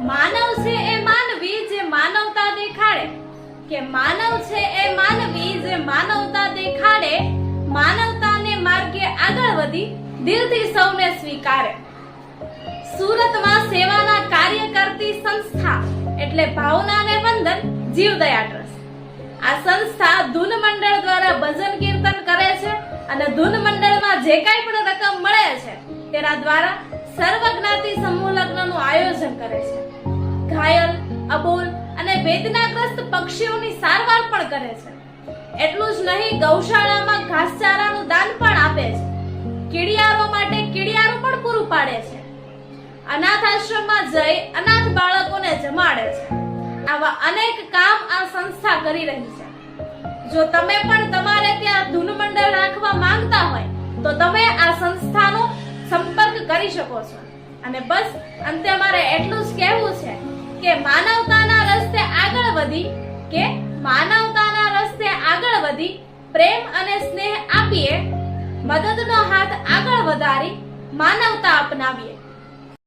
માનવ છે એ માનવી જે માનવતા દેખાડે. કે માનવ છે એ માનવી જે માનવતા દેખાડે, માનવતાને માર્ગે આગળ વધી, દિલથી સૌને સ્વીકારે. સુરતમાં સેવાના કાર્ય કરતી સંસ્થા એટલે ભાવનાને વંદન જીવદયા ટ્રસ્ટ. આ સંસ્થા ધૂન મંડળ દ્વારા ભજન કીર્તન કરે છે અને ધૂન મંડળમાં જે કાંઈ પણ રકમ મળે છે, તેના દ્વારા સર્વજ્ઞાતિ સમૂહ લગ્નનું આયોજન કરે છે. ઘાયલ, અબોલ અને વેદનાગ્રસ્ત પક્ષીઓની સારવાર પણ કરે છે. એટલું જ નહીં, ગૌશાળામાં ઘાસચારાનું દાન પણ આપે છે. કીડિયારો માટે કીડિયારું પણ પૂરું પાડે છે. અનાથ આશ્રમમાં જઈ અનાથ બાળકોને જમાડે છે. આવા અનેક કામ આ સંસ્થા કરી રહી છે. જો તમે પણ તમારે ત્યાં ધૂન મંડળ રાખવા માંગતા હોય, તો તમે આ સંસ્થાનો સંપર્ક કરી શકો છો. અને બસ, અંતે મારે એટલું જ કહેવું છે કે માનવતાના રસ્તે આગળ વધી, કે માનવતાના રસ્તે આગળ વધી, પ્રેમ અને સ્નેહ આપીએ, મદદનો હાથ આગળ વધારી, માનવતા અપનાવીએ.